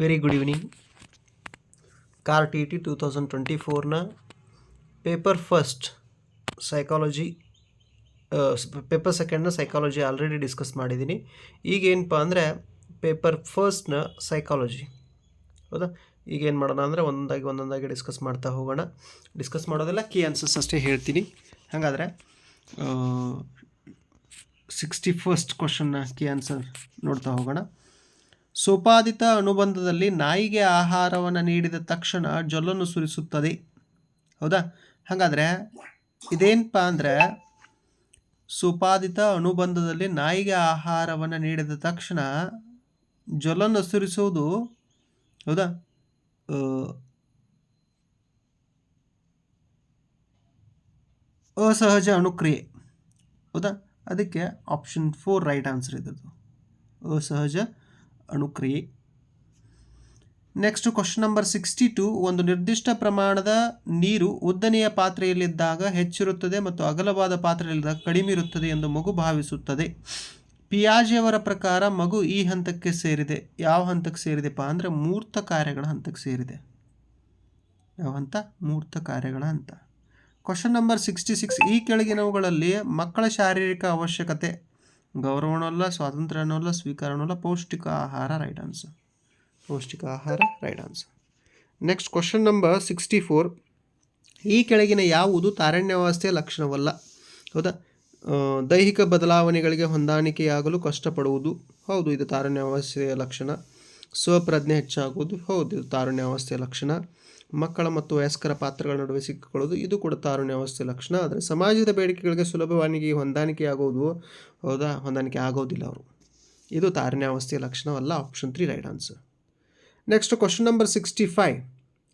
Very good evening car T T two thousand twenty ಫೋರ್ನ paper first psychology paper ಸೆಕೆಂಡ್ನ psychology already discuss ಮಾಡಿದ್ದೀನಿ. ಈಗೇನಪ್ಪ ಅಂದರೆ paper ಫಸ್ಟ್ನ psychology ಹೌದಾ? ಈಗೇನು ಮಾಡೋಣ ಅಂದರೆ ಒಂದೊಂದಾಗಿ ಒಂದೊಂದಾಗಿ ಡಿಸ್ಕಸ್ ಮಾಡ್ತಾ ಹೋಗೋಣ. ಡಿಸ್ಕಸ್ ಮಾಡೋದೆಲ್ಲ ಕೀ ಆನ್ಸರ್ಸ್ ಅಷ್ಟೇ ಹೇಳ್ತೀನಿ. ಹಾಗಾದರೆ ಸಿಕ್ಸ್ಟಿ ಫಸ್ಟ್ ಕ್ವಶನ್ನ ಕೀ ಆನ್ಸರ್ ನೋಡ್ತಾ ಹೋಗೋಣ. ಸೋಪಾದಿತ ಅನುಬಂಧದಲ್ಲಿ ನಾಯಿಗೆ ಆಹಾರವನ್ನು ನೀಡಿದ ತಕ್ಷಣ ಜೊಲ್ಲನ್ನು ಸುರಿಸುತ್ತದೆ. ಹೌದಾ? ಹಾಗಾದರೆ ಇದೇನಪ್ಪ ಅಂದರೆ ಸುಪಾದಿತ ಅನುಬಂಧದಲ್ಲಿ ನಾಯಿಗೆ ಆಹಾರವನ್ನು ನೀಡಿದ ತಕ್ಷಣ ಜೊಲ್ಲನ್ನು ಸುರಿಸುವುದು ಹೌದಾ? ಅಸಹಜ ಅಣುಕ್ರಿಯೆ ಹೌದಾ? ಅದಕ್ಕೆ ಆಪ್ಷನ್ ಫೋರ್ ರೈಟ್ ಆನ್ಸರ್ ಇದ್ದದ್ದು. ಅಸಹಜ ಅಣುಕ್ರಿಯೆ. Next question number sixty two ಒಂದು ನಿರ್ದಿಷ್ಟ ಪ್ರಮಾಣದ ನೀರು ಉದ್ದನೆಯ ಪಾತ್ರೆಯಲ್ಲಿದ್ದಾಗ ಹೆಚ್ಚಿರುತ್ತದೆ ಮತ್ತು ಅಗಲವಾದ ಪಾತ್ರೆಯಲ್ಲಿದ್ದಾಗ ಕಡಿಮೆ ಇರುತ್ತದೆ ಎಂದು ಮಗು ಭಾವಿಸುತ್ತದೆ. ಪಿಯಾಜಿಯವರ ಪ್ರಕಾರ ಮಗು ಈ ಹಂತಕ್ಕೆ ಸೇರಿದೆ. ಯಾವ ಹಂತಕ್ಕೆ ಸೇರಿದೆಪ್ಪ ಅಂದರೆ ಮೂರ್ತ ಕಾರ್ಯಗಳ ಹಂತಕ್ಕೆ ಸೇರಿದೆ. ಯಾವ ಹಂತ? ಮೂರ್ತ ಕಾರ್ಯಗಳ ಹಂತ. ಕ್ವಶನ್ ನಂಬರ್ ಸಿಕ್ಸ್ಟಿ ಸಿಕ್ಸ್ ಈ ಕೆಳಗಿನವುಗಳಲ್ಲಿ ಮಕ್ಕಳ ಶಾರೀರಿಕ ಅವಶ್ಯಕತೆ ಗೌರವನೂ ಅಲ್ಲ ಸ್ವಾತಂತ್ರ್ಯನೂ ಅಲ್ಲ ಸ್ವೀಕಾರನೂ ಅಲ್ಲ ಪೌಷ್ಟಿಕ ಆಹಾರ ರೈಟ್ ಆನ್ಸರ್ ಪೌಷ್ಟಿಕ ಆಹಾರ right answer next question number sixty four ಈ ಕೆಳಗಿನ ಯಾವುದು ತಾರಣ್ಯಾವಸ್ಥೆಯ ಲಕ್ಷಣವಲ್ಲ? ಹೌದಾ? ದೈಹಿಕ ಬದಲಾವಣೆಗಳಿಗೆ ಹೊಂದಾಣಿಕೆಯಾಗಲು ಕಷ್ಟಪಡುವುದು, ಹೌದು, ಇದು ತಾರುಣ್ಯಾವಸ್ಥೆಯ ಲಕ್ಷಣ. ಸ್ವಪ್ರಜ್ಞೆ ಹೆಚ್ಚಾಗುವುದು, ಹೌದು, ಇದು ತಾರುಣ್ಯಾವಸ್ಥೆಯ ಲಕ್ಷಣ. ಮಕ್ಕಳ ಮತ್ತು ವಯಸ್ಕರ ಪಾತ್ರಗಳ ನಡುವೆ ಸಿಕ್ಕಿಕೊಳ್ಳೋದು ಇದು ಕೂಡ ತಾರುಣ್ಯಾವಸ್ಥೆಯ ಲಕ್ಷಣ. ಆದರೆ ಸಮಾಜದ ಬೇಡಿಕೆಗಳಿಗೆ ಸುಲಭವಾಗಿ ಹೊಂದಾಣಿಕೆ ಆಗೋದು ಹೌದಾ? ಹೊಂದಾಣಿಕೆ ಆಗೋದಿಲ್ಲ ಅವರು. ಇದು ತಾರುಣ್ಯಾವಸ್ಥೆಯ ಲಕ್ಷಣವಲ್ಲ option three right answer next question number sixty five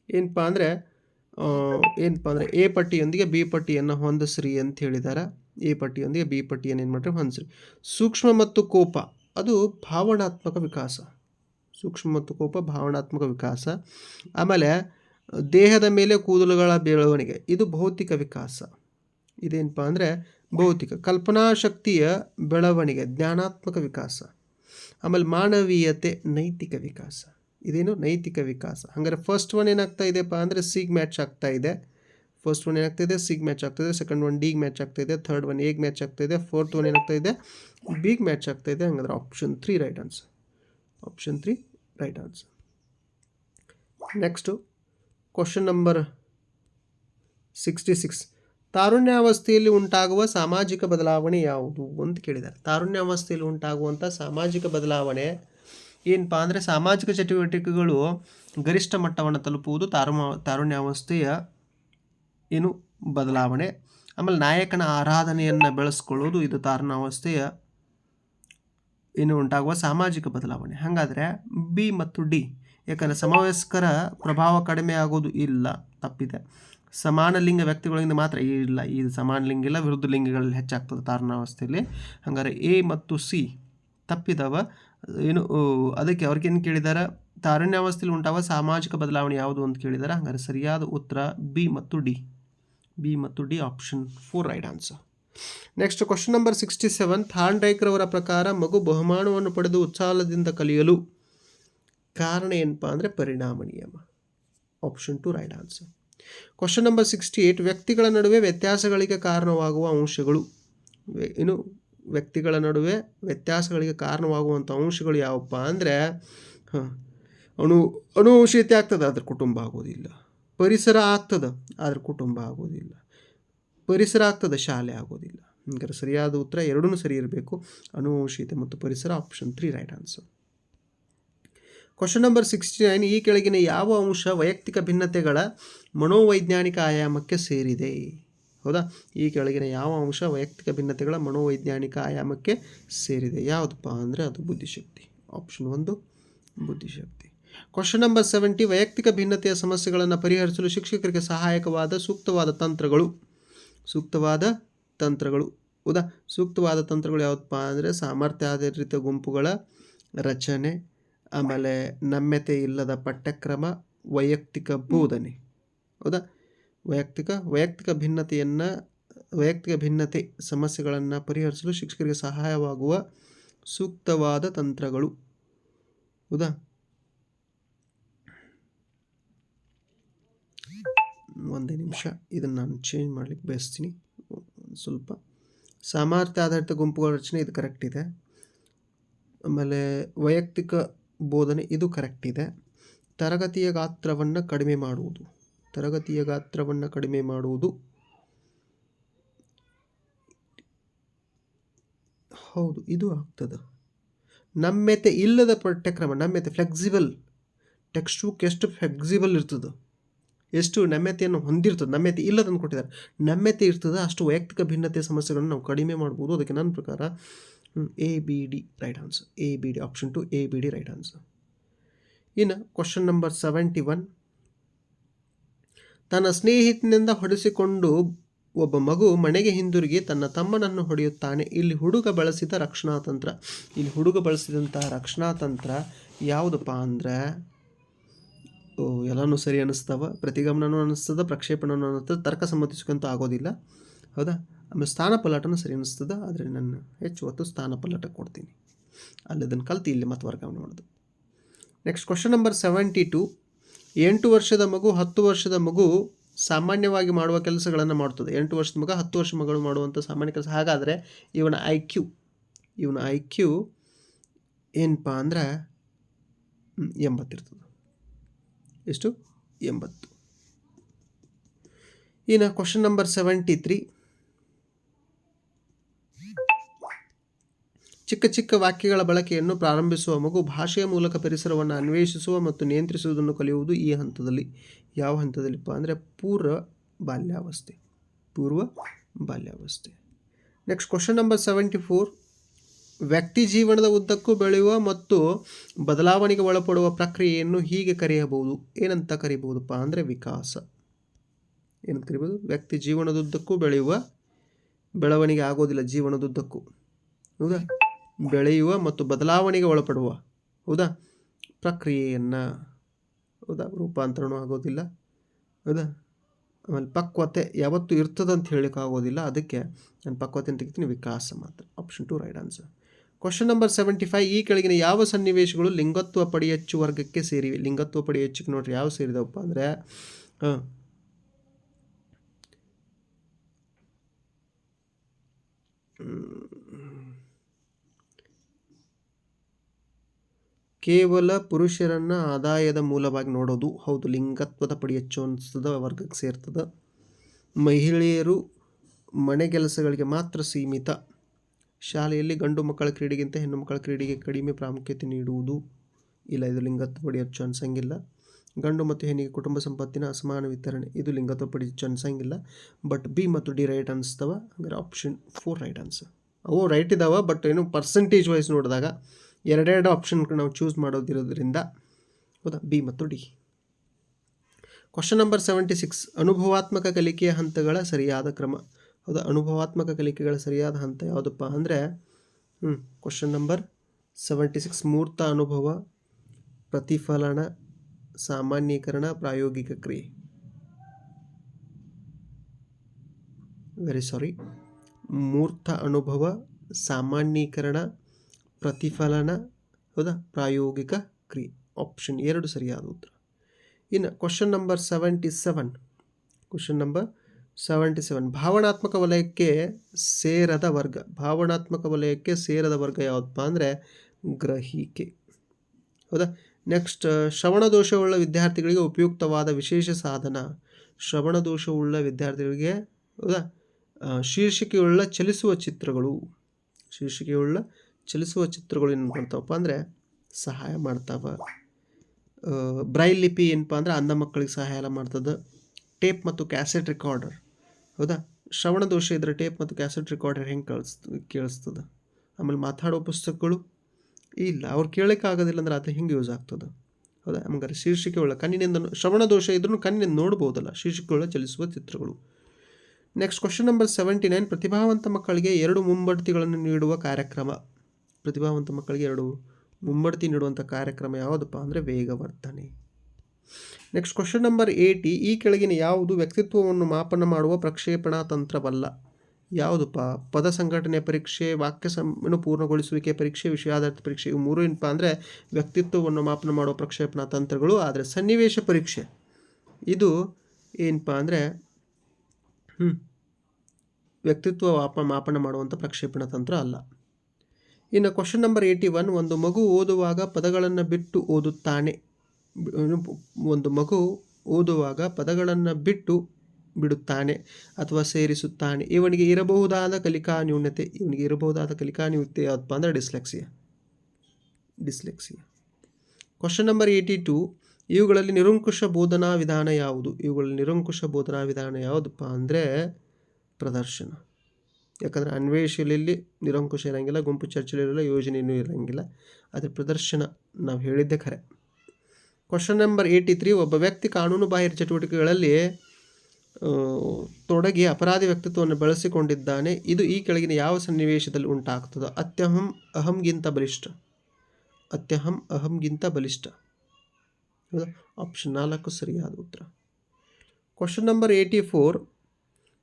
ಏನಪ್ಪ ಅಂದರೆ ಏನಪ್ಪ ಅಂದರೆ ಎ ಪಟ್ಟಿಯೊಂದಿಗೆ ಬಿ ಪಟ್ಟಿಯನ್ನು ಹೊಂದಿಸ್ರಿ ಅಂತ ಹೇಳಿದ್ದಾರೆ ಎ ಪಟ್ಟಿಯೊಂದಿಗೆ ಬಿ ಪಟ್ಟಿಯನ್ನು ಏನು ಮಾಡ್ರಿ? ಹೊಂದಿಸ್ರಿ. ಸೂಕ್ಷ್ಮ ಮತ್ತು ಕೋಪ, ಅದು ಭಾವನಾತ್ಮಕ ವಿಕಾಸ. ಸೂಕ್ಷ್ಮ ಮತ್ತು ಕೋಪ ಭಾವನಾತ್ಮಕ ವಿಕಾಸ. ಆಮೇಲೆ ದೇಹದ ಮೇಲೆ ಕೂದಲುಗಳ ಬೆಳವಣಿಗೆ. ಇದು ಭೌತಿಕ ವಿಕಾಸ. ಇದೇನಪ್ಪ ಅಂದರೆ ಭೌತಿಕ ಕಲ್ಪನಾ ಶಕ್ತಿಯ ಬೆಳವಣಿಗೆ, ಜ್ಞಾನಾತ್ಮಕ ವಿಕಾಸ. ಆಮೇಲೆ ಮಾನವೀಯತೆ, ನೈತಿಕ ವಿಕಾಸ. ಇದೇನು? ನೈತಿಕ ವಿಕಾಸ. ಹಂಗಾರೆ ಫಸ್ಟ್ ಒನ್ ಏನಾಗ್ತಾ ಇದೆಪ್ಪ ಅಂದರೆ ಸಿಗ್ ಮ್ಯಾಚ್ ಆಗ್ತಾ ಇದೆ. ಫಸ್ಟ್ ಒನ್ ಏನಾಗ್ತಾ ಇದೆ? ಸಿಗ್ ಮ್ಯಾಚ್ ಆಗ್ತಾ ಇದೆ. ಸೆಕೆಂಡ್ ಒನ್ ಡಿಗ್ ಮ್ಯಾಚ್ ಆಗ್ತಾ ಇದೆ. ಥರ್ಡ್ ಒನ್ ಏಗ್ ಮ್ಯಾಚ್ ಆಗ್ತಾ ಇದೆ. ಫೋರ್ತ್ ಒನ್ ಏನಾಗ್ತಾ ಇದೆ? ಬಿಗ್ ಮ್ಯಾಚ್ ಆಗ್ತಾ ಇದೆ. ಹಂಗಾದ್ರೆ option three right answer option three right answer next question number sixty six ತಾರುಣ್ಯಾವಸ್ಥೆಯಲ್ಲಿ ಉಂಟಾಗುವ ಸಾಮಾಜಿಕ ಬದಲಾವಣೆ ಯಾವುದು ಅಂತ ಕೇಳಿದ್ದಾರೆ. ತಾರುಣ್ಯಾವಸ್ಥೆಯಲ್ಲಿ ಉಂಟಾಗುವಂಥ ಸಾಮಾಜಿಕ ಬದಲಾವಣೆ ಏನಪ್ಪ ಅಂದರೆ ಸಾಮಾಜಿಕ ಚಟುವಟಿಕೆಗಳು ಗರಿಷ್ಠ ಮಟ್ಟವನ್ನು ತಲುಪುವುದು ತಾರು ತಾರುಣ್ಯಾವಸ್ಥೆಯ ಏನು ಬದಲಾವಣೆ. ಆಮೇಲೆ ನಾಯಕನ ಆರಾಧನೆಯನ್ನು ಬೆಳೆಸ್ಕೊಳ್ಳೋದು ಇದು ತಾರುಣ್ಯಾವಸ್ಥೆಯ ಏನು ಉಂಟಾಗುವ ಸಾಮಾಜಿಕ ಬದಲಾವಣೆ. ಹಾಗಾದರೆ ಬಿ ಮತ್ತು ಡಿ. ಯಾಕಂದರೆ ಸಮವಯಸ್ಕರ ಪ್ರಭಾವ ಕಡಿಮೆ ಆಗೋದು ಇಲ್ಲ, ತಪ್ಪಿದೆ. ಸಮಾನ ಲಿಂಗ ವ್ಯಕ್ತಿಗಳಿಂದ ಮಾತ್ರ ಇಲ್ಲ, ಈ ಸಮಾನ ಲಿಂಗ ಇಲ್ಲ, ವಿರುದ್ಧ ಲಿಂಗಗಳಲ್ಲಿ ಹೆಚ್ಚಾಗ್ತದೆ ತಾರಣಾವಸ್ಥೆಯಲ್ಲಿ ಹಾಗಾದ್ರೆ ಎ ಮತ್ತು ಸಿ ತಪ್ಪಿದವ, ಏನು ಅದಕ್ಕೆ ಅವ್ರಿಗೇನು ಕೇಳಿದಾರೆ? ತಾರಣ್ಯಾವಸ್ಥೆಯಲ್ಲಿ ಉಂಟಾವ ಸಾಮಾಜಿಕ ಬದಲಾವಣೆ ಯಾವುದು ಅಂತ ಕೇಳಿದ್ದಾರೆ ಹಾಗಾದ್ರೆ ಸರಿಯಾದ ಉತ್ತರ ಬಿ ಮತ್ತು ಡಿ. ಬಿ ಮತ್ತು D option four right answer. Next question number sixty seven ಥಾಂಡೈಕ್ರವರ ಪ್ರಕಾರ ಮಗು ಬಹುಮಾನವನ್ನು ಪಡೆದು ಉತ್ಸಾಹದಿಂದ ಕಲಿಯಲು. ಕಾರಣ ಏನಪ್ಪ ಅಂದರೆ ಪರಿಣಾಮ ನಿಯಮ. Option two right answer question number sixty eight ವ್ಯಕ್ತಿಗಳ ನಡುವೆ ವ್ಯತ್ಯಾಸಗಳಿಗೆ ಕಾರಣವಾಗುವ ಅಂಶಗಳು. ಏನು ವ್ಯಕ್ತಿಗಳ ನಡುವೆ ವ್ಯತ್ಯಾಸಗಳಿಗೆ ಕಾರಣವಾಗುವಂಥ ಅಂಶಗಳು ಯಾವಪ್ಪ ಅಂದರೆ ಅಣು ಅನುವಂಶೀಯತೆ ಆಗ್ತದೆ ಅದ್ರ ಕುಟುಂಬ ಆಗೋದಿಲ್ಲ. ಪರಿಸರ ಆಗ್ತದೆ, ಆದರೆ ಕುಟುಂಬ ಆಗೋದಿಲ್ಲ. ಪರಿಸರ ಆಗ್ತದೆ, ಶಾಲೆ ಆಗೋದಿಲ್ಲ. ಹಂಗಾರೆ ಸರಿಯಾದ ಉತ್ತರ ಎರಡೂ ಸರಿ ಇರಬೇಕು. ಅನುವಂಶೀಯತೆ ಮತ್ತು ಪರಿಸರ option three right answer question number sixty nine ಈ ಕೆಳಗಿನ ಯಾವ ಅಂಶ ವೈಯಕ್ತಿಕ ಭಿನ್ನತೆಗಳ ಮನೋವೈಜ್ಞಾನಿಕ ಆಯಾಮಕ್ಕೆ ಸೇರಿದೆ? ಹೌದಾ? ಈ ಕೆಳಗಿನ ಯಾವ ಅಂಶ ವೈಯಕ್ತಿಕ ಭಿನ್ನತೆಗಳ ಮನೋವೈಜ್ಞಾನಿಕ ಆಯಾಮಕ್ಕೆ ಸೇರಿದೆ? ಯಾವುದಪ್ಪ ಅಂದರೆ ಅದು ಬುದ್ಧಿಶಕ್ತಿ. ಆಪ್ಷನ್ ಒಂದು, ಬುದ್ಧಿಶಕ್ತಿ. ಕ್ವಶನ್ ನಂಬರ್ ಸೆವೆಂಟಿ ವೈಯಕ್ತಿಕ ಭಿನ್ನತೆಯ ಸಮಸ್ಯೆಗಳನ್ನು ಪರಿಹರಿಸಲು ಶಿಕ್ಷಕರಿಗೆ ಸಹಾಯಕವಾದ ಸೂಕ್ತವಾದ ತಂತ್ರಗಳು. ಸೂಕ್ತವಾದ ತಂತ್ರಗಳು. ಹೌದಾ? ಸೂಕ್ತವಾದ ತಂತ್ರಗಳು ಯಾವುದಪ್ಪ ಅಂದರೆ ಸಾಮರ್ಥ್ಯ ಆಧಾರಿತ ಗುಂಪುಗಳ ರಚನೆ ಆಮೇಲೆ ನಮ್ಯತೆ ಇಲ್ಲದ ಪಠ್ಯಕ್ರಮ ವೈಯಕ್ತಿಕ ಬೋಧನೆ. ಹೌದಾ? ವೈಯಕ್ತಿಕ ವೈಯಕ್ತಿಕ ಭಿನ್ನತೆಯನ್ನು ವೈಯಕ್ತಿಕ ಭಿನ್ನತೆ ಸಮಸ್ಯೆಗಳನ್ನು ಪರಿಹರಿಸಲು ಶಿಕ್ಷಕರಿಗೆ ಸಹಾಯವಾಗುವ ಸೂಕ್ತವಾದ ತಂತ್ರಗಳು. ಹೌದಾ? ಒಂದೇ ನಿಮಿಷ ಇದನ್ನು ನಾನು ಚೇಂಜ್ ಮಾಡಲಿಕ್ಕೆ ಬಯಸ್ತೀನಿ. ಸ್ವಲ್ಪ ಸಾಮರ್ಥ್ಯ ಆಧಾರಿತ ಗುಂಪುಗಳ ರಚನೆ ಇದು ಕರೆಕ್ಟ್ ಇದೆ. ಆಮೇಲೆ ವೈಯಕ್ತಿಕ ಬೋಧನೆ ಇದು ಕರೆಕ್ಟ್ ಇದೆ. ತರಗತಿಯ ಗಾತ್ರವನ್ನು ಕಡಿಮೆ ಮಾಡುವುದು. ತರಗತಿಯ ಗಾತ್ರವನ್ನು ಕಡಿಮೆ ಮಾಡುವುದು. ಹೌದು, ಇದು ಆಗ್ತದೆ. ನಮ್ಯತೆ ಇಲ್ಲದ ಪಠ್ಯಕ್ರಮ, ನಮ್ಯತೆ ಫ್ಲೆಕ್ಸಿಬಲ್ ಟೆಕ್ಸ್ಟ್ ಬುಕ್ ಎಷ್ಟು ಫ್ಲೆಕ್ಸಿಬಲ್ ಇರ್ತದೆ? ಎಷ್ಟು ನಮ್ಯತೆಯನ್ನು ಹೊಂದಿರ್ತದೆ? ನಮ್ಯತೆ ಇಲ್ಲದನ್ನು ಕೊಟ್ಟಿದ್ದಾರೆ. ನಮ್ಯತೆ ಇರ್ತದೆ, ಅಷ್ಟು ವೈಯಕ್ತಿಕ ಭಿನ್ನತೆ ಸಮಸ್ಯೆಗಳನ್ನು ನಾವು ಕಡಿಮೆ ಮಾಡ್ಬೋದು. ಅದಕ್ಕೆ ನನ್ನ ಪ್ರಕಾರ A B D right answer A B D option two A B D right answer ಇನ್ನು ಕ್ವಶನ್ ನಂಬರ್ ಸೆವೆಂಟಿ ಒನ್ ತನ್ನ ಸ್ನೇಹಿತನಿಂದ ಹೊಡೆಸಿಕೊಂಡು ಒಬ್ಬ ಮಗು ಮನೆಗೆ ಹಿಂದಿರುಗಿ ತನ್ನ ತಮ್ಮನನ್ನು ಹೊಡೆಯುತ್ತಾನೆ. ಇಲ್ಲಿ ಹುಡುಗ ಬಳಸಿದ ರಕ್ಷಣಾ ತಂತ್ರ. ಇಲ್ಲಿ ಹುಡುಗ ಬಳಸಿದಂತಹ ರಕ್ಷಣಾ ತಂತ್ರ ಯಾವುದಪ್ಪ ಅಂದರೆ ಎಲ್ಲನೂ ಸರಿ ಅನ್ನಿಸ್ತವ ಪ್ರತಿಗಮನನೂ ಅನ್ನಿಸ್ತದ ಪ್ರಕ್ಷೇಪಣನೂ ಅನ್ನಿಸ್ತದೆ ತರ್ಕ ಸಮ್ಮತಿಸ್ಕೊಂತ ಆಗೋದಿಲ್ಲ. ಹೌದಾ? ಆಮೇಲೆ ಸ್ಥಾನ ಪಲ್ಲಟನೂ ಸರಿ ಅನ್ನಿಸ್ತದ ಆದರೆ ನಾನು ಹೆಚ್ಚು ಹೊತ್ತು ಸ್ಥಾನ ಪಲ್ಲಟ ಕೊಡ್ತೀನಿ. ಅಲ್ಲಿ ಅದನ್ನು ಕಲ್ತು ಇಲ್ಲಿ ಮತ್ತೆ ವರ್ಗಾವಣೆ ಮಾಡೋದು. Next question number seventy two ಎಂಟು ವರ್ಷದ ಮಗು ಹತ್ತು ವರ್ಷದ ಮಗು ಸಾಮಾನ್ಯವಾಗಿ ಮಾಡುವ ಕೆಲಸಗಳನ್ನು ಮಾಡ್ತದೆ. ಎಂಟು ವರ್ಷದ ಮಗ ಹತ್ತು ವರ್ಷ ಮಗಳು ಮಾಡುವಂಥ ಸಾಮಾನ್ಯ ಕೆಲಸ. ಹಾಗಾದರೆ ಇವನ ಐ ಕ್ಯೂ ಇವನ ಐ ಕ್ಯೂ ಏನಪ್ಪ ಅಂದ್ರೆ ಎಂಬತ್ತಿರ್ತದೆ ಎಷ್ಟು? ಎಂಬತ್ತು. ಇನ್ನು ಕ್ವಶನ್ ನಂಬರ್ ಸೆವೆಂಟಿ ತ್ರೀ ಚಿಕ್ಕ ಚಿಕ್ಕ ವಾಕ್ಯಗಳ ಬಳಕೆಯನ್ನು ಪ್ರಾರಂಭಿಸುವ ಮಗು ಭಾಷೆಯ ಮೂಲಕ ಪರಿಸರವನ್ನು ಅನ್ವೇಷಿಸುವ ಮತ್ತು ನಿಯಂತ್ರಿಸುವುದನ್ನು ಕಲಿಯುವುದು ಈ ಹಂತದಲ್ಲಿ. ಯಾವ ಹಂತದಲ್ಲಿಪ್ಪ ಅಂದರೆ ಪೂರ್ವ ಬಾಲ್ಯಾವಸ್ಥೆ. ಪೂರ್ವ ಬಾಲ್ಯಾವಸ್ಥೆ. Next question number seventy four ವ್ಯಕ್ತಿ ಜೀವನದ ಉದ್ದಕ್ಕೂ ಬೆಳೆಯುವ ಮತ್ತು ಬದಲಾವಣೆಗೆ ಒಳಪಡುವ ಪ್ರಕ್ರಿಯೆಯನ್ನು ಹೀಗೆ ಕರೆಯಬಹುದು. ಏನಂತ ಕರಿಬಹುದಪ್ಪ ಅಂದರೆ ವಿಕಾಸ. ಏನಂತ ಕರಿಬೋದು ವ್ಯಕ್ತಿ ಜೀವನದುದ್ದಕ್ಕೂ ಬೆಳೆಯುವ, ಬೆಳವಣಿಗೆ ಆಗೋದಿಲ್ಲ ಜೀವನದುದ್ದಕ್ಕೂ ಹೌದಾ? ಬೆಳೆಯುವ ಮತ್ತು ಬದಲಾವಣೆಗೆ ಒಳಪಡುವ ಹೌದಾ? ಪ್ರಕ್ರಿಯೆಯನ್ನು ಹೌದಾ? ರೂಪಾಂತರನೂ ಆಗೋದಿಲ್ಲ. ಹೌದಾ? ಆಮೇಲೆ ಪಕ್ವತೆ ಯಾವತ್ತೂ ಅಂತ ಆಗೋದಿಲ್ಲ. ಅದಕ್ಕೆ ನಾನು ಪಕ್ವತೆ ಅಂತ ತೆಗಿತೀನಿ, ವಿಕಾಸ ಮಾತ್ರ. Option two right answer question number seventy five ಈ ಕೆಳಗಿನ ಯಾವ ಸನ್ನಿವೇಶಗಳು ಲಿಂಗತ್ವ ಪಡಿಯಚ್ಚು ವರ್ಗಕ್ಕೆ ಸೇರಿವೆ? ಲಿಂಗತ್ವ ಪಡಿಯಚ್ಚಕ್ಕೆ ನೋಡ್ರಿ, ಯಾವ ಸೇರಿದವಪ್ಪ ಅಂದರೆ, ಹಾಂ. ಕೇವಲ ಪುರುಷರನ್ನು ಆದಾಯದ ಮೂಲವಾಗಿ ನೋಡೋದು. ಹೌದು, ಲಿಂಗತ್ವದ ಪಡಿ ಹೆಚ್ಚು ಅನಿಸ್ತದ, ವರ್ಗಕ್ಕೆ ಸೇರ್ತದೆ. ಮಹಿಳೆಯರು ಮನೆ ಕೆಲಸಗಳಿಗೆ ಮಾತ್ರ ಸೀಮಿತ. ಶಾಲೆಯಲ್ಲಿ ಗಂಡು ಮಕ್ಕಳ ಕ್ರೀಡೆಗಿಂತ ಹೆಣ್ಣು ಮಕ್ಕಳ ಕ್ರೀಡೆಗೆ ಕಡಿಮೆ ಪ್ರಾಮುಖ್ಯತೆ ನೀಡುವುದು ಇಲ್ಲ. ಇದು ಲಿಂಗತ್ವ ಪಡಿ ಹೆಚ್ಚು ಅನ್ಸಂಗಿಲ್ಲ. ಗಂಡು ಮತ್ತು ಹೆಣ್ಣಿಗೆ ಕುಟುಂಬ ಸಂಪತ್ತಿನ ಅಸಮಾನ ವಿತರಣೆ. ಇದು ಲಿಂಗತ್ವ ಪಡಿ ಹೆಚ್ಚು ಅನ್ಸಂಗಿಲ್ಲ. ಬಟ್ ಬಿ ಮತ್ತು ಡಿ ರೈಟ್ ಅನಿಸ್ತವ. ಹಂಗಾರೆ ಆಪ್ಷನ್ ಫೋರ್ ರೈಟ್ ಆನ್ಸರ್ ಅವು ರೈಟ್ ಇದಾವೆ, ಬಟ್ ಏನು ಪರ್ಸೆಂಟೇಜ್ ವೈಸ್ ನೋಡಿದಾಗ ಎರಡೆರಡು ಆಪ್ಷನ್ ನಾವು ಚೂಸ್ ಮಾಡೋದಿರೋದ್ರಿಂದ ಹೌದಾ? ಬಿ ಮತ್ತು D question number seventy six ಅನುಭವಾತ್ಮಕ ಕಲಿಕೆಯ ಹಂತಗಳ ಸರಿಯಾದ ಕ್ರಮ. ಹೌದಾ? ಅನುಭವಾತ್ಮಕ ಕಲಿಕೆಗಳ ಸರಿಯಾದ ಹಂತ ಯಾವುದಪ್ಪ ಅಂದರೆ ಹ್ಞೂ ಕ್ವಶನ್ ನಂಬರ್ ಸೆವೆಂಟಿ ಸಿಕ್ಸ್ ಮೂರ್ತ ಅನುಭವ, ಪ್ರತಿಫಲನ, ಸಾಮಾನ್ಯೀಕರಣ, ಪ್ರಾಯೋಗಿಕ ಕ್ರಿಯೆ. ವೆರಿ ಸಾರಿ ಮೂರ್ತ ಅನುಭವ, ಸಾಮಾನ್ಯೀಕರಣ ಪ್ರತಿಫಲನ, ಹೌದಾ? ಪ್ರಾಯೋಗಿಕ ಕ್ರಿಯೆ. ಆಪ್ಷನ್ ಎರಡು ಸರಿಯಾದ ಉತ್ತರ. ಇನ್ನು question number seventy seven question number seventy seven ಭಾವನಾತ್ಮಕ ವಲಯಕ್ಕೆ ಸೇರದ ವರ್ಗ. ಭಾವನಾತ್ಮಕ ವಲಯಕ್ಕೆ ಸೇರದ ವರ್ಗ ಯಾವುದಪ್ಪ ಅಂದರೆ ಗ್ರಹಿಕೆ. ಹೌದಾ? ನೆಕ್ಸ್ಟ್ ಶ್ರವಣ ದೋಷವುಳ್ಳ ವಿದ್ಯಾರ್ಥಿಗಳಿಗೆ ಉಪಯುಕ್ತವಾದ ವಿಶೇಷ ಸಾಧನ. ಶ್ರವಣ ದೋಷವುಳ್ಳ ವಿದ್ಯಾರ್ಥಿಗಳಿಗೆ, ಹೌದಾ? ಶೀರ್ಷಿಕೆಯುಳ್ಳ ಚಲಿಸುವ ಚಿತ್ರಗಳು. ಶೀರ್ಷಿಕೆಯುಳ್ಳ ಚಲಿಸುವ ಚಿತ್ರಗಳು ಏನು ಮಾಡ್ತಾವಪ್ಪ ಅಂದರೆ ಸಹಾಯ ಮಾಡ್ತಾವ. ಬ್ರೈಲ್ ಲಿಪಿ ಏನಪ್ಪ ಅಂದ್ರೆ ಅಂಧ ಮಕ್ಕಳಿಗೆ ಸಹಾಯ ಎಲ್ಲ ಮಾಡ್ತದೆ. ಟೇಪ್ ಮತ್ತು ಕ್ಯಾಸೆಟ್ ರೆಕಾರ್ಡರ್. ಹೌದಾ? ಶ್ರವಣ ದೋಷ ಇದ್ದರೆ ಟೇಪ್ ಮತ್ತು ಕ್ಯಾಸೆಟ್ ರೆಕಾರ್ಡರ್ ಹೆಂಗೆ ಕಳಿಸ್, ಕೇಳಿಸ್ತದೆ? ಆಮೇಲೆ ಮಾತಾಡೋ ಪುಸ್ತಕಗಳು? ಇಲ್ಲ, ಅವ್ರು ಕೇಳೋಕ್ಕಾಗೋದಿಲ್ಲ ಅಂದ್ರೆ ಅದು ಹೆಂಗೆ ಯೂಸ್ ಆಗ್ತದೆ? ಹೌದಾ? ಹಂಗಾರೆ ಶೀರ್ಷಿಕೆ ಒಳ್ಳೆ ಕಣ್ಣಿನಿಂದ ಶ್ರವಣ ದೋಷ ಇದ್ರೂ ಕಣ್ಣಿನಿಂದ ನೋಡ್ಬೋದಲ್ಲ ಶೀರ್ಷಿಕೆ ಉಳ್ಳ ಚಲಿಸುವ ಚಿತ್ರಗಳು. Next question number seventy nine ಪ್ರತಿಭಾವಂತ ಮಕ್ಕಳಿಗೆ ಎರಡು ಮುಂಬಡ್ತಿಗಳನ್ನು ನೀಡುವ ಕಾರ್ಯಕ್ರಮ. ಪ್ರತಿಭಾವಂತ ಮಕ್ಕಳಿಗೆ ಎರಡು ಮುಂಬಡ್ತಿ ನೀಡುವಂಥ ಕಾರ್ಯಕ್ರಮ ಯಾವುದಪ್ಪ ಅಂದರೆ ವೇಗವರ್ಧನೆ. ನೆಕ್ಸ್ಟ್ ಕ್ವಶನ್ ನಂಬರ್ ಏಯ್ಟಿ ಈ ಕೆಳಗಿನ ಯಾವುದು ವ್ಯಕ್ತಿತ್ವವನ್ನು ಮಾಪನ ಮಾಡುವ ಪ್ರಕ್ಷೇಪಣಾ ತಂತ್ರವಲ್ಲ? ಯಾವುದಪ್ಪ? ಪದ ಸಂಘಟನೆ ಪರೀಕ್ಷೆ, ವಾಕ್ಯ ಸಮ ಪೂರ್ಣಗೊಳಿಸುವಿಕೆ ಪರೀಕ್ಷೆ, ವಿಷಯಾಧಾರಿತ ಪರೀಕ್ಷೆ ಇವು ಮೂರು ಏನಪ್ಪ ಅಂದರೆ ವ್ಯಕ್ತಿತ್ವವನ್ನು ಮಾಪನ ಮಾಡುವ ಪ್ರಕ್ಷೇಪಣಾ ತಂತ್ರಗಳು. ಆದರೆ ಸನ್ನಿವೇಶ ಪರೀಕ್ಷೆ ಇದು ಏನಪ್ಪ ಅಂದರೆ ಹ್ಞೂ ವ್ಯಕ್ತಿತ್ವ ಮಾಪನ ಮಾಡುವಂಥ ಪ್ರಕ್ಷೇಪಣಾ ತಂತ್ರ ಅಲ್ಲ. ಇನ್ನು ಕ್ವಶನ್ ನಂಬರ್ ಏಯ್ಟಿ ಒನ್ ಒಂದು ಮಗು ಓದುವಾಗ ಪದಗಳನ್ನು ಬಿಟ್ಟು ಓದುತ್ತಾನೆ. ಒಂದು ಮಗು ಓದುವಾಗ ಪದಗಳನ್ನು ಬಿಟ್ಟು ಬಿಡುತ್ತಾನೆ ಅಥವಾ ಸೇರಿಸುತ್ತಾನೆ. ಇವನಿಗೆ ಇರಬಹುದಾದ ಕಲಿಕಾ ನ್ಯೂನತೆ ಇವನಿಗೆ ಇರಬಹುದಾದ ಕಲಿಕಾ ನ್ಯೂನತೆ ಯಾವುದಪ್ಪ ಅಂದರೆ dyslexia. Dyslexia. Question number eighty two ಇವುಗಳಲ್ಲಿ ನಿರಂಕುಶ ಬೋಧನಾ ವಿಧಾನ ಯಾವುದು? ಇವುಗಳಲ್ಲಿ ನಿರಂಕುಶ ಬೋಧನಾ ವಿಧಾನ ಯಾವುದಪ್ಪ ಅಂದರೆ ಪ್ರದರ್ಶನ. ಯಾಕಂದರೆ ಅನ್ವೇಷಣೆಯಲ್ಲಿ ನಿರಂಕುಶ ಇರೋಂಗಿಲ್ಲ, ಗುಂಪು ಚರ್ಚೆಲಿರಲ್ಲ ಯೋಜನೆಯೂ ಇರೋಂಗಿಲ್ಲ. ಅದರ ಪ್ರದರ್ಶನ ನಾವು ಹೇಳಿದ್ದೆ ಖರೆ. ಕ್ವಶನ್ ನಂಬರ್ ಏಯ್ಟಿ ತ್ರೀ ಒಬ್ಬ ವ್ಯಕ್ತಿ ಕಾನೂನು ಬಾಹಿರ ಚಟುವಟಿಕೆಗಳಲ್ಲಿ ತೊಡಗಿ ಅಪರಾಧಿ ವ್ಯಕ್ತಿತ್ವವನ್ನು ಬಳಸಿಕೊಂಡಿದ್ದಾನೆ. ಇದು ಈ ಕೆಳಗಿನ ಯಾವ ಸನ್ನಿವೇಶದಲ್ಲಿ ಉಂಟಾಗ್ತದೋ? ಅತ್ಯಹಂ ಅಹಂಗಿಂತ ಬಲಿಷ್ಠ. ಅತ್ಯಹಂ ಅಹಂಗಿಂತ ಬಲಿಷ್ಠ. ಹೌದಾ? ಆಪ್ಷನ್ ನಾಲ್ಕು ಸರಿಯಾದ ಉತ್ತರ. ಕ್ವಶನ್ ನಂಬರ್ ಏಯ್ಟಿ ಫೋರ್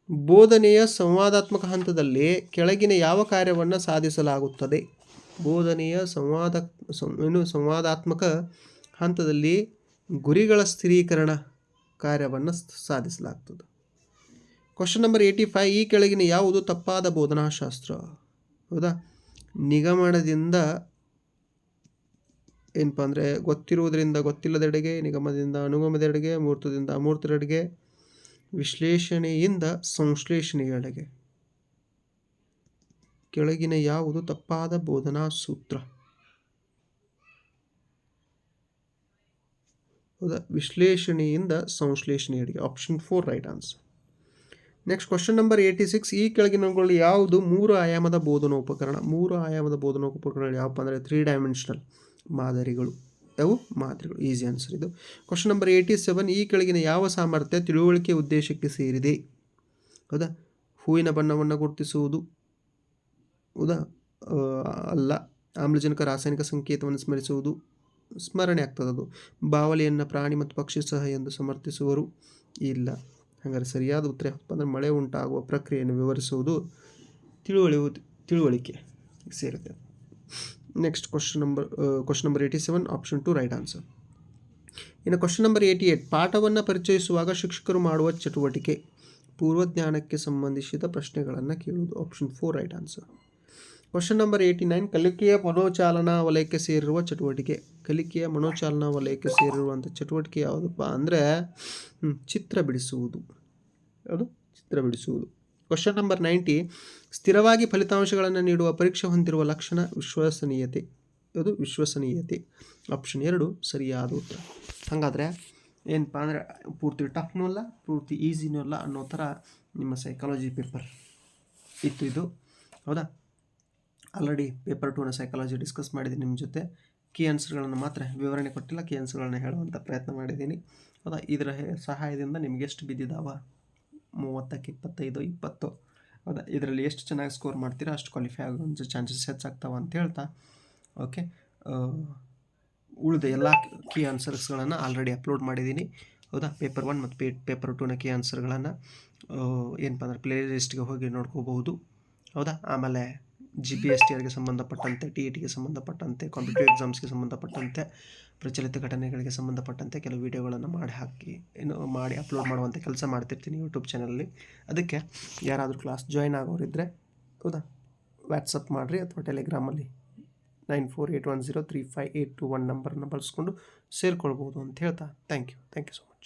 ಬೋಧನೆಯ ಸಂವಾದಾತ್ಮಕ ಹಂತದಲ್ಲಿ ಕೆಳಗಿನ ಯಾವ ಕಾರ್ಯವನ್ನು ಸಾಧಿಸಲಾಗುತ್ತದೆ? ಬೋಧನೆಯ ಸಂವಾದ ಏನು ಸಂವಾದಾತ್ಮಕ ಹಂತದಲ್ಲಿ ಗುರಿಗಳ ಸ್ಥಿರೀಕರಣ ಕಾರ್ಯವನ್ನು ಸಾಧಿಸಲಾಗ್ತದೆ. ಕ್ವಶನ್ ನಂಬರ್ ಏಯ್ಟಿ ಫೈವ್ ಈ ಕೆಳಗಿನ ಯಾವುದು ತಪ್ಪಾದ ಬೋಧನಾಶಾಸ್ತ್ರ? ಹೌದಾ? ನಿಗಮನದಿಂದ ಏನಪ್ಪ ಅಂದರೆ ಗೊತ್ತಿರುವುದರಿಂದ ಗೊತ್ತಿಲ್ಲದೆಡೆಗೆ, ನಿಗಮದಿಂದ ಅನುಗಮದೆಡೆಗೆ, ಮೂರ್ತದಿಂದ ಅಮೂರ್ತದೆಡೆಗೆ ವಿಶ್ಲೇಷಣೆಯಿಂದ ಸಂಶ್ಲೇಷಣೆಯೆಡೆಗೆ ಕೆಳಗಿನ ಯಾವುದು ತಪ್ಪಾದ ಬೋಧನಾ ಸೂತ್ರ? ಹೌದಾ? ವಿಶ್ಲೇಷಣೆಯಿಂದ ಸಂಶ್ಲೇಷಣೆಯೆಡೆಗೆ option four right answer next question number eighty six ಈ ಕೆಳಗಿನಗಳು ಯಾವುದು? ಮೂರು ಆಯಾಮದ ಬೋಧನೋಪಕರಣ. ಮೂರು ಆಯಾಮದ ಬೋಧನೋಪಕರಣಗಳು ಯಾವಪ್ಪ ಅಂದರೆ ತ್ರೀ ಡೈಮೆನ್ಷನಲ್ ಮಾದರಿಗಳು. ಅವು ಮಾದರಿಗಳು. ಈಸಿ ಆನ್ಸರ್ ಇದು. ಕ್ವಶನ್ ನಂಬರ್ ಏಯ್ಟಿ ಸೆವೆನ್ ಈ ಕೆಳಗಿನ ಯಾವ ಸಾಮರ್ಥ್ಯ ತಿಳುವಳಿಕೆ ಉದ್ದೇಶಕ್ಕೆ ಸೇರಿದೆ? ಹೌದಾ? ಹೂವಿನ ಬಣ್ಣವನ್ನು ಗುರುತಿಸುವುದು. ಹೌದಾ? ಅಲ್ಲ. ಆಮ್ಲಜನಕ ರಾಸಾಯನಿಕ ಸಂಕೇತವನ್ನು ಸ್ಮರಿಸುವುದು. ಸ್ಮರಣೆ ಆಗ್ತದೆ ಅದು. ಬಾವಲಿಯನ್ನು ಪ್ರಾಣಿ ಮತ್ತು ಪಕ್ಷಿ ಸಹ ಎಂದು ಸಮರ್ಥಿಸುವರು. ಇಲ್ಲ. ಹಾಗಾದರೆ ಸರಿಯಾದ ಉತ್ತರ ಅಂದರೆ ಮಳೆ ಉಂಟಾಗುವ ಪ್ರಕ್ರಿಯೆಯನ್ನು ವಿವರಿಸುವುದು. ತಿಳುವಳಿ ತಿಳುವಳಿಕೆ ಸೇರುತ್ತೆ next question number question number eighty seven option two right answer ಇನ್ನು ಕ್ವಶನ್ ನಂಬರ್ ಏಯ್ಟಿ ಏಯ್ಟ್ ಪಾಠವನ್ನು ಪರಿಚಯಿಸುವಾಗ ಶಿಕ್ಷಕರು ಮಾಡುವ ಚಟುವಟಿಕೆ, ಪೂರ್ವಜ್ಞಾನಕ್ಕೆ ಸಂಬಂಧಿಸಿದ ಪ್ರಶ್ನೆಗಳನ್ನು ಕೇಳುವುದು. Option four right answer question number eighty nine ಕಲಿಕೆಯ ಮನೋಚಾಲನಾ ವಲಯಕ್ಕೆ ಸೇರಿರುವ ಚಟುವಟಿಕೆ. ಕಲಿಕೆಯ ಮನೋಚಾಲನಾ ವಲಯಕ್ಕೆ ಸೇರಿರುವಂಥ ಚಟುವಟಿಕೆ ಯಾವುದಪ್ಪ ಅಂದರೆ ಚಿತ್ರ ಬಿಡಿಸುವುದು. ಯಾವುದು? ಚಿತ್ರ ಬಿಡಿಸುವುದು. ಕ್ವಶನ್ ನಂಬರ್ ನೈಂಟಿ ಸ್ಥಿರವಾಗಿ ಫಲಿತಾಂಶಗಳನ್ನು ನೀಡುವ ಪರೀಕ್ಷೆ ಹೊಂದಿರುವ ಲಕ್ಷಣ ವಿಶ್ವಸನೀಯತೆ. ಅದು ವಿಶ್ವಸನೀಯತೆ. ಆಪ್ಷನ್ ಎರಡು, ಸರಿಯಾದ ಉತ್ತರ. ಹಾಗಾದರೆ ಏನಪ್ಪ ಅಂದರೆ ಪೂರ್ತಿ ಟಫ್ನೂ ಅಲ್ಲ, ಪೂರ್ತಿ ಈಸಿನೂ ಅಲ್ಲ ಅನ್ನೋ ಥರ ನಿಮ್ಮ ಸೈಕಾಲಜಿ ಪೇಪರ್ ಇತ್ತು ಇದು. ಹೌದಾ? ಆಲ್ರೆಡಿ ಪೇಪರ್ ಟೂನ ಸೈಕಾಲಜಿ ಡಿಸ್ಕಸ್ ಮಾಡಿದ್ದೀನಿ ನಿಮ್ಮ ಜೊತೆ. ಕೀ ಆನ್ಸರ್ಗಳನ್ನು ಮಾತ್ರ ವಿವರಣೆ ಕೊಟ್ಟಿಲ್ಲ ಕೀ ಆನ್ಸರ್ಗಳನ್ನ ಹೇಳುವಂಥ ಪ್ರಯತ್ನ ಮಾಡಿದ್ದೀನಿ. ಹೌದಾ? ಇದರ ಸಹಾಯದಿಂದ ನಿಮಗೆಷ್ಟು ಬಿದ್ದಿದ್ದಾವ ಮೂವತ್ತಕ್ಕೆ ಇಪ್ಪತ್ತೈದು, ಇಪ್ಪತ್ತು. ಹೌದಾ ಇದರಲ್ಲಿ ಎಷ್ಟು ಚೆನ್ನಾಗಿ ಸ್ಕೋರ್ ಮಾಡ್ತೀರಾ ಅಷ್ಟು ಕ್ವಾಲಿಫೈ ಆಗುವಂಥ ಚಾನ್ಸಸ್ ಹೆಚ್ಚಾಗ್ತಾವ ಅಂತ ಹೇಳ್ತಾ ಓಕೆ ಉಳಿದ ಎಲ್ಲ ಕೀ ಆನ್ಸರ್ಸ್ಗಳನ್ನು ಆಲ್ರೆಡಿ ಅಪ್ಲೋಡ್ ಮಾಡಿದ್ದೀನಿ ಹೌದಾ? ಪೇಪರ್ ಒನ್ ಮತ್ತು ಪೇ ಪೇಪರ್ ಟೂನ ಕೀ ಆನ್ಸರ್ಗಳನ್ನು ಏನಪ್ಪ ಅಂದ್ರೆ ಪ್ಲೇ ಲಿಸ್ಟ್ಗೆ ಹೋಗಿ ನೋಡ್ಕೋಬಹುದು. ಹೌದಾ? ಆಮೇಲೆ ಜಿ ಪಿ ಎಸ್ ಟಿ ಆರ್ಗೆ ಸಂಬಂಧಪಟ್ಟಂತೆ ಟಿ ಇ ಟಿಗೆ ಸಂಬಂಧಪಟ್ಟಂತೆ ಕಾಂಪಿಟೇಟಿವ್ ಎಕ್ಸಾಮ್ಸ್ಗೆ ಸಂಬಂಧಪಟ್ಟಂತೆ, ಪ್ರಚಲಿತ ಘಟನೆಗಳಿಗೆ ಸಂಬಂಧಪಟ್ಟಂತೆ ಕೆಲವು ವೀಡಿಯೋಗಳನ್ನು ಮಾಡಿ ಹಾಕಿ, ಏನು ಮಾಡಿ ಅಪ್ಲೋಡ್ ಮಾಡುವಂಥ ಕೆಲಸ ಮಾಡ್ತಿರ್ತೀನಿ ಯೂಟ್ಯೂಬ್ ಚಾನಲಲ್ಲಿ ಅದಕ್ಕೆ ಯಾರಾದರೂ ಕ್ಲಾಸ್ ಜಾಯ್ನ್ ಆಗೋರಿದ್ದರೆ ಹೌದಾ? ವ್ಯಾಟ್ಸಪ್ ಮಾಡಿರಿ ಅಥವಾ ಟೆಲಿಗ್ರಾಮಲ್ಲಿ nine four eight one zero three five eight two one ನಂಬರನ್ನು ಬಳಸ್ಕೊಂಡು ಸೇರ್ಕೊಳ್ಬೋದು ಅಂತ ಹೇಳ್ತಾ. Thank you thank you so much